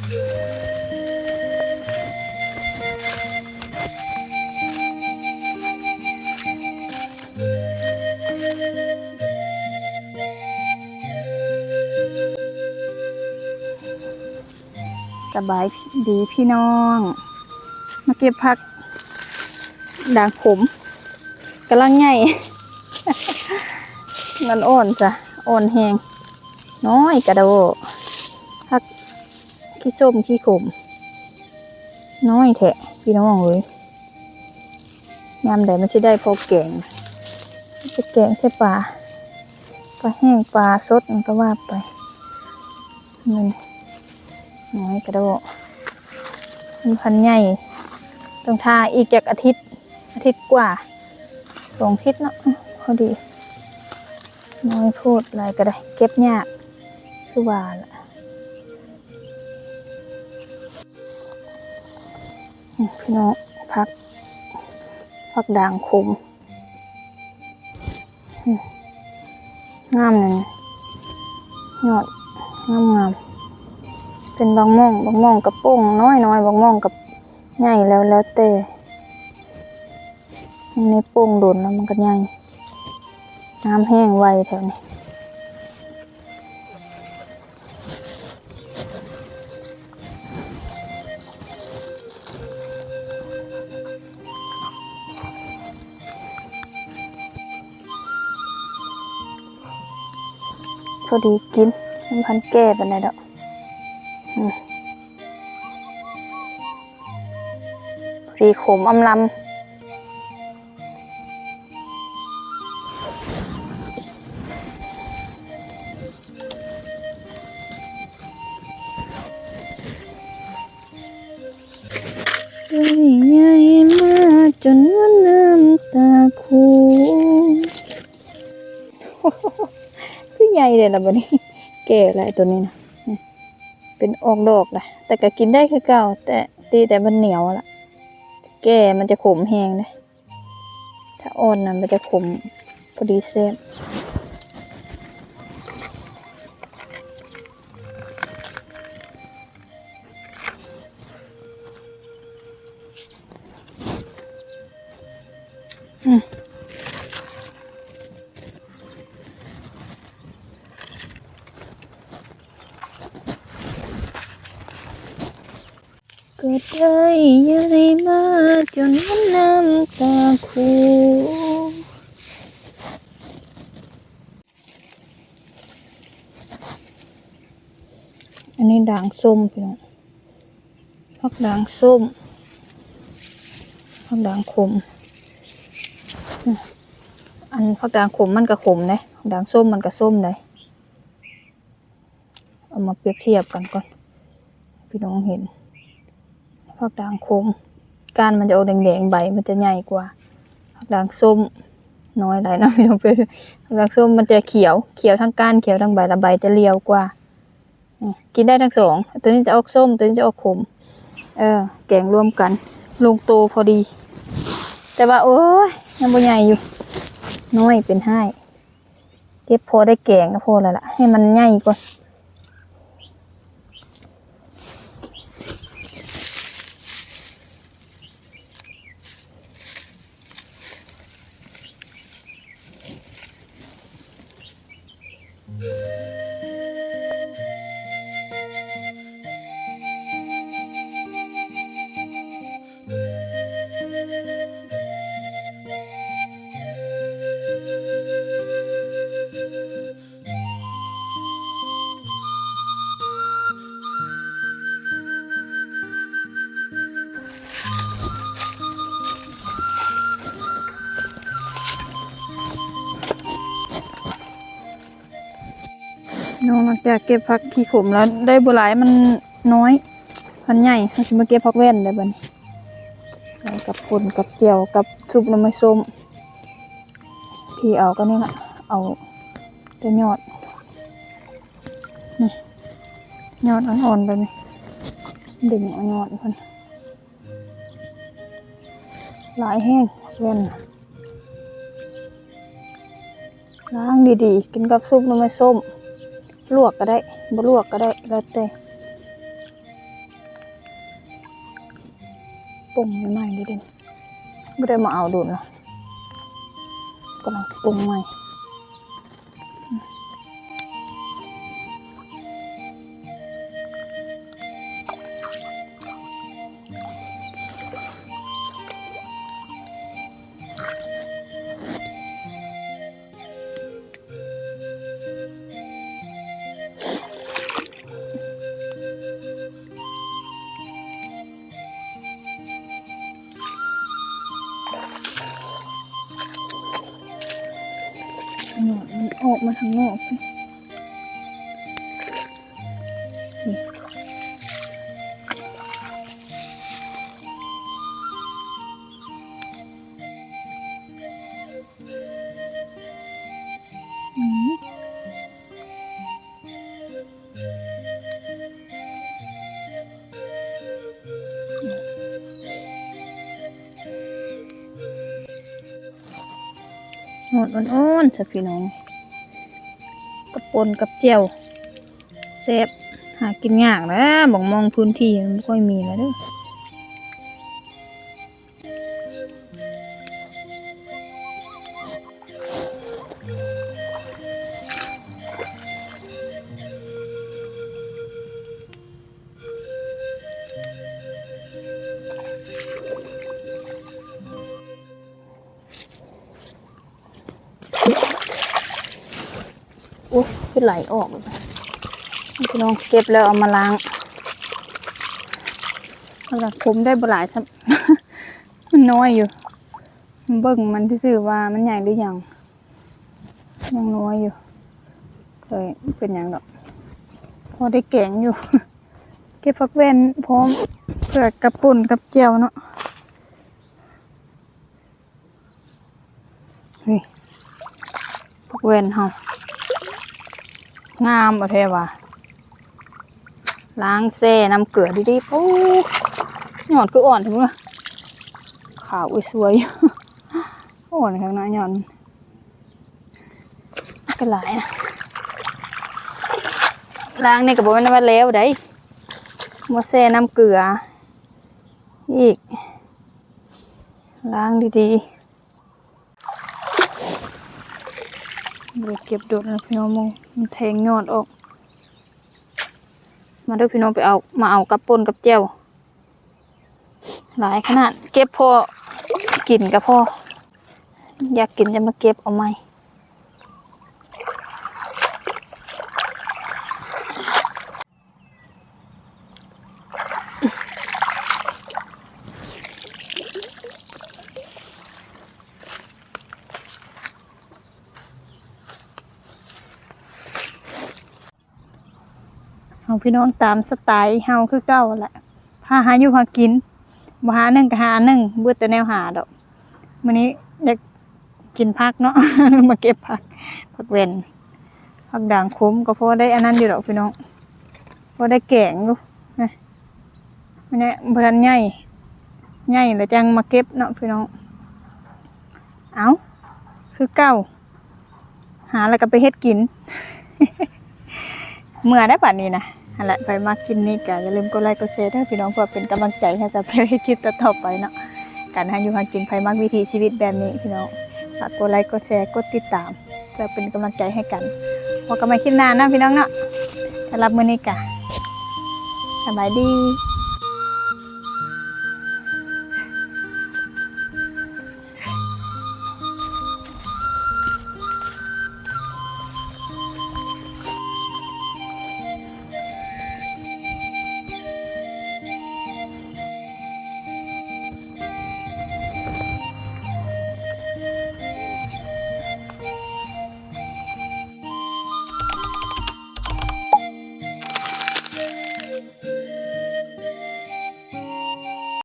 สบายดีพี่น้อง มาเก็บผักด่างขมกำลังใหญ่มันอ่อนจ้ะอ่อนแหงน้อยกระโดด ขี้ส้มขี้ขม น้อยแทะพี่น้องเลยยามใดมันจะได้พอแกงจะแกงใช่ปลาปลาแห้งปลาสดมันก็ว่าไปมันน้อยกระโดดมันพันใหญ่ต้องทาอีกจากอาทิตย์ อาทิตย์กว่าสองอาทิตย์เนาะพอดีน้อยพูดอะไรก็ได้ เก็บยากคือว่าละ อืมพี่น้องพักพักด่างคมอืมงามเลยนะยอดงามงามๆเป็นบางม่องบางม่องกับโป้งน้อยน้อยบางม่องกับใหญ่แล้วแล้วแต่อันนี้โป้งโดนแล้วมันก็ใหญ่น้ำแห้งไวแถวนี้ พอดีกินมันพันแก้ปันไดดอกพรีขมอำลำใหญ่มาจนน้ำตาคู ใหญ่เลยนะบันนี้ แก่แล้วตัวนี้นะเป็นออกดอกละแต่ก็กินได้คือเก่า แต่ตีแต่มันเหนียวละแก่มันจะขมแห้งเลยถ้าอ่อนนะมันจะขมพอดีเซ่บ ก็ได้ยายมาจนนน้ำตาคูอันนี้ด่างส้มพี่น้องพักด่างส้มพักด่างขม อันพักด่างขมมันก็ขมเลยด่างส้มมันก็ส้มเลยเอามาเปรียบเทียบกันก่อน พี่น้องเห็น ผักด่างคมก้านมันจะออกแดงๆใบมันจะใหญ่กว่าผักด่างส้มน้อยหลายนะพี่น้องเพื่อนผักด่างส้มมันจะเขียวเขียวทั้งก้านเขียวทั้งใบและใบจะเรียวกว่ากินได้ทั้งสองตัวนี้จะออกส้มตัวนี้จะออกขมเออแกงรวมกัน ลงโตพอดี แต่ว่าโอ้ยยังบ่ใหญ่อยู่ น้อยเป็นให้เก็บพอได้แกงก็พอแล้วล่ะ ให้มันใหญ่ก่อน อยากเก็บผักขี้ขมแล้วได้บัวหลายมันน้อยพันใหญ่เขาจะมาเก็บผักแว่นได้บัดนแล้วกับป่นกับเจียวกับซุปน้ำมันส้ม ที่เอาก็นี่แหละเอาแต่ยอดนี่ยอดอ่อนๆไปนี่ดึงเอายอดมันหลายแห้งผักแว่นน่ะล้างดีๆ กินกับซุปน้ำมันส้ม ลวกก็ได้บ่ลวกก็ได้แล้วแต่ปุ่มใหม่ดิเดนไม่ได้มาเอาดูดเนาะกำลังปุ่มใหม่ ออกมาทางนอกนี่อืมดอ่อนๆเถอะพี่น้อง ปนกับเจียวเซฟหากินยากนะบอกมองพื้นที่มันไม่ค่อยมีแล้วเด้อ คือไหลออกเลยพี่น้องเก็บแล้วเอามาล้างเอาละผมได้บหลายสักมันน้อยอยู่เบิ่งมันซื่อว่ามันใหญ่หรือยังยังน้อยอยู่เคยเป็นอย่างดอกพอได้แกงอยู่ เก็บผักเว้นพร้อมเผื่อกกับปุ่นกับเจียวเนาะเฮ้ยผักเว้นเฮา งามบ่แท้ว่ะล้างแซ่น้ำเกลือดีๆโอ้หยอดคืออ่อนถึงว่าขาวอุ้ยสวยอ่อนข้างหน้าหยอนก็หลายนะล้างในี่กับโบแม่นว่าแล้วได้มาแซ่น้ำเกลือ อีก ล้างดีๆ เดี๋ยวเก็บโดดนะพี่น้องโมมันแทงยอดออก มาเด้วยพี่น้องไปเอามาเอากับปนกับเจียวหลายขนาดเก็บพอกินกับพ่ออยากกินจะมาเก็บเอาไหม เอาพี่น้องตามสไตล์เฮาคือเก่าแหละพาหาอยู่หากินบ่หาหนึ่งก็หาหนึ่งเบื่อแต่แนวหาดอกมื้อนี้อยากกินผักเนาะ มาเก็บผักผักเวนผักด่างขมก็พอได้อันนั้นอยู่ดอกพี่น้องพอได้แกงอยู่นะมันเนี่ยบ่ทันใหญ่ใหญ่แล้วจังมาเก็บเนาะพี่น้อง เอาคือเก่าหาแล้วก็ไปเฮ็ดกิน เมื่อได้ป่านนี้นะ นั่นแหละไปมากินนี่ก็อย่าลืมกดไลค์กดแชร์ด้วยพี่น้องเพื่อเป็นกำลังใจให้จะไปคลิปต่อไปเนาะการหาอยู่หากินไปมากวิถีชีวิตแบบนี้พี่น้องฝากกดไลค์กดแชร์กดติดตาม เพื่อเป็นกำลังใจให้กันพบกันใหม่คลิปหน้านะพี่น้องเนาะสำหรับมื้อนี้ก็สบายดี